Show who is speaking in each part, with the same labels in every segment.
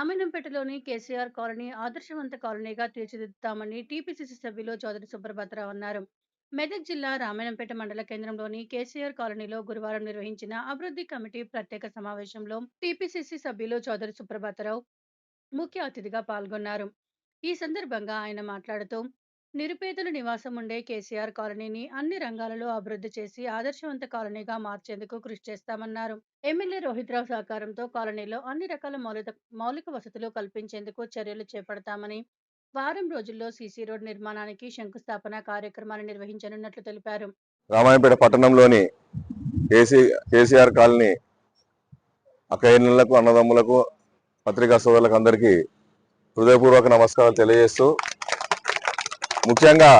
Speaker 1: రామాయణంపేటలోని KCR colony ఆదర్శవంత కాలనీగా తీర్చిదిద్దుతామని టీపీసీసీ సభ్యులు చౌదరి సుబ్రభద్రరావు అన్నారు. మెదక్ జిల్లా రామాయణంపేట మండల కేంద్రంలోని కేసీఆర్ కాలనీలో గురువారం నిర్వహించిన అభివృద్ధి కమిటీ ప్రత్యేక సమావేశంలో టీపీసీసీ సభ్యులు చౌదరి సుబ్రభద్రరావు ముఖ్య అతిథిగా పాల్గొన్నారు. ఈ సందర్భంగా ఆయన మాట్లాడుతూ నిరుపేదలు నివాసం ఉండే కేసీఆర్ కాలనీని అన్ని రంగాలలో అభివృద్ధి చేసి ఆదర్శవంత కాలనీగా మార్చేందుకు కృషి చేస్తామన్నారు. ఎమ్మెల్యే రోహిత్ రావు సహకారంతో కాలనీలో అన్ని రకాల మౌలిక మౌలిక వసతులు కల్పించేందుకు చర్యలు చేపడతామని వారం రోజుల్లో సీసీ రోడ్ నిర్మాణానికి శంకుస్థాపన కార్యక్రమాన్ని నిర్వహించనున్నట్లు తెలిపారు.
Speaker 2: రామాయణపేట పట్టణంలోని కేసీ కేసీఆర్ కాలనీ అక్కయ్యలకు అన్నదమ్ములకు పత్రికా సోదరులకు అందరికీ హృదయపూర్వక నమస్కారాలు తెలియజేస్తూ ముఖ్యంగా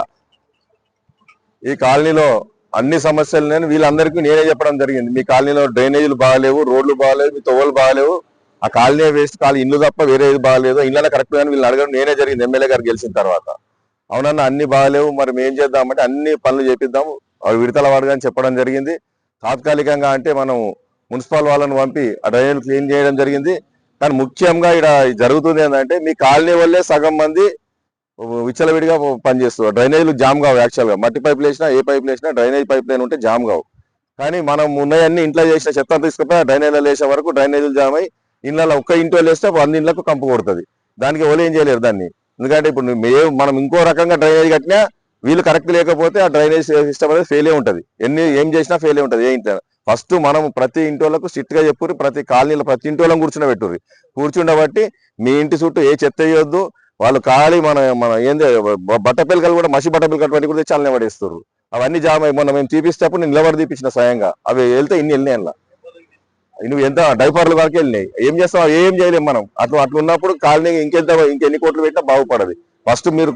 Speaker 2: ఈ కాలనీలో అన్ని సమస్యలు నేను వీళ్ళందరికీ నేనే చెప్పడం జరిగింది. మీ కాలనీలో డ్రైనేజీలు బాగాలేవు రోడ్లు బాగాలేవు మీ తొవ్వలు బాగాలేవు. ఆ కాలనీ వేస్ట్ కాలనీ ఇల్లు తప్ప వేరే ఏది బాగాలేదు. ఇళ్ళ కరెక్ట్ కానీ వీళ్ళు అడగడం నేనే జరిగింది ఎమ్మెల్యే గారు గెలిచిన తర్వాత. అవునన్నా అన్ని బాగాలేవు మరి మేం చేద్దామంటే అన్ని పనులు చేపిద్దాము. అవి విడతల వాడుగా చెప్పడం జరిగింది. తాత్కాలికంగా అంటే మనం మున్సిపల్ వాళ్ళని పంపి ఆ డ్రైనేజ్ క్లీన్ చేయడం జరిగింది. కానీ ముఖ్యంగా ఇక్కడ జరుగుతుంది ఏంటంటే మీ కాలనీ వల్లే సగం మంది విచ్చలవిడిగా పనిచేస్తుంది డ్రైనేజ్లు జామ్ కావు యాక్చువల్గా. మట్టి పైపులు వేసినా ఏ పైపులు వేసినా డ్రైనేజ్ పైప్ లైన్ ఉంటే జామ్ కావు. కానీ మనం ఉన్నాయన్నీ ఇంట్లో చేసిన చెత్త తీసుకుపోయి డ్రైనేజ్లో వేసే వరకు డ్రైనేజీలు జామ్ అయ్యి ఇళ్ళలో ఒక్క ఇంట్లో వేస్తే వంద ఇండ్లకు కంపు కొడుతుంది. దానికి ఎవరు ఏం చేయలేరు దాన్ని. ఎందుకంటే ఇప్పుడు మేము మనం ఇంకో రకంగా డ్రైనేజ్ కట్టినా వీళ్ళు కరెక్ట్ లేకపోతే ఆ డ్రైనేజ్ సిస్టమ్ అనేది ఫెయిల్ ఉంటుంది. ఎన్ని ఏం చేసినా ఫెయిల్ ఉంటుంది. ఏ ఇంట్లో ఫస్ట్ మనం ప్రతి ఇంటి వాళ్ళకు స్ట్రిక్ట్గా చెప్పుర్రు చెప్పుర్రి ప్రతి కాలనీలో ప్రతి ఇంటి వాళ్ళని కూర్చుండబెట్టుర్రి కూర్చుండబట్టి మీ ఇంటి చుట్టూ ఏ చెత్త వేయొద్దు వాళ్ళు ఖాళీ మన మన ఏంది బట్ట పిల్లకలు కూడా మసి బట్ట పిల్లకలు పట్టి కూడా చాలా పడేస్తారు అవన్నీ జామ్ మొన్న మేము తీపిస్తేప్పుడు నేను నిలబడి తీపించిన స్వయంగా. అవి వెళ్తే ఇన్ని వెళ్ళినాయి అందులో నువ్వు ఎంత డైపర్లు వరకు వెళ్ళినాయి? ఏం చేస్తావు? ఏం చేయలేము మనం. అట్లా అట్లా ఉన్నప్పుడు కాలనీ ఇంకెంత ఇంకెన్ని కోట్లు పెట్టినా బాగుపడదు. ఫస్ట్ మీరు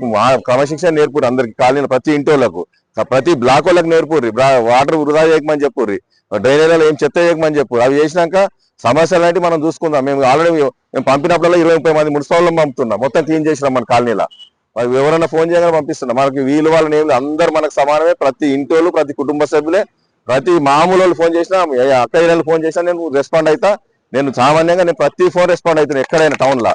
Speaker 2: క్రమశిక్షణ నేర్పుడు అందరికి. కాలనీ ప్రతి ఇంటి వాళ్ళకు. ప్రతి బ్లాక్ వాళ్ళకి నేర్పుర్రి. వాటర్ వృధా చేయకమని చెప్పుర్రి. డ్రైనేజీలో ఏం చెత్త చేయకమని చెప్పు అవి చేసినాక సమస్యలు అంటే మనం చూసుకుందాం. మేము ఆల్రెడీ మేము పంపినప్పుడల్లా ఇరవై ముప్పై మంది మున్సిపాల్లో పంపుతున్నాం. మొత్తం క్లీన్ చేసినాం మన కాలనీలో. మరి ఎవరైనా ఫోన్ చేయగానే పంపిస్తున్నాం. మనకి వీలు వాళ్ళని ఏమి అందరూ అందరు మనకు సమానమే. ప్రతి ఇంటోళ్ళు ప్రతి కుటుంబ సభ్యులే. ప్రతి మామూలు వాళ్ళు ఫోన్ చేసినా అక్క ఫోన్ చేసినా నేను రెస్పాండ్ అవుతా నేను సామాన్యంగా నేను ప్రతి ఫోన్ రెస్పాండ్ అవుతాను ఎక్కడైనా టౌన్లో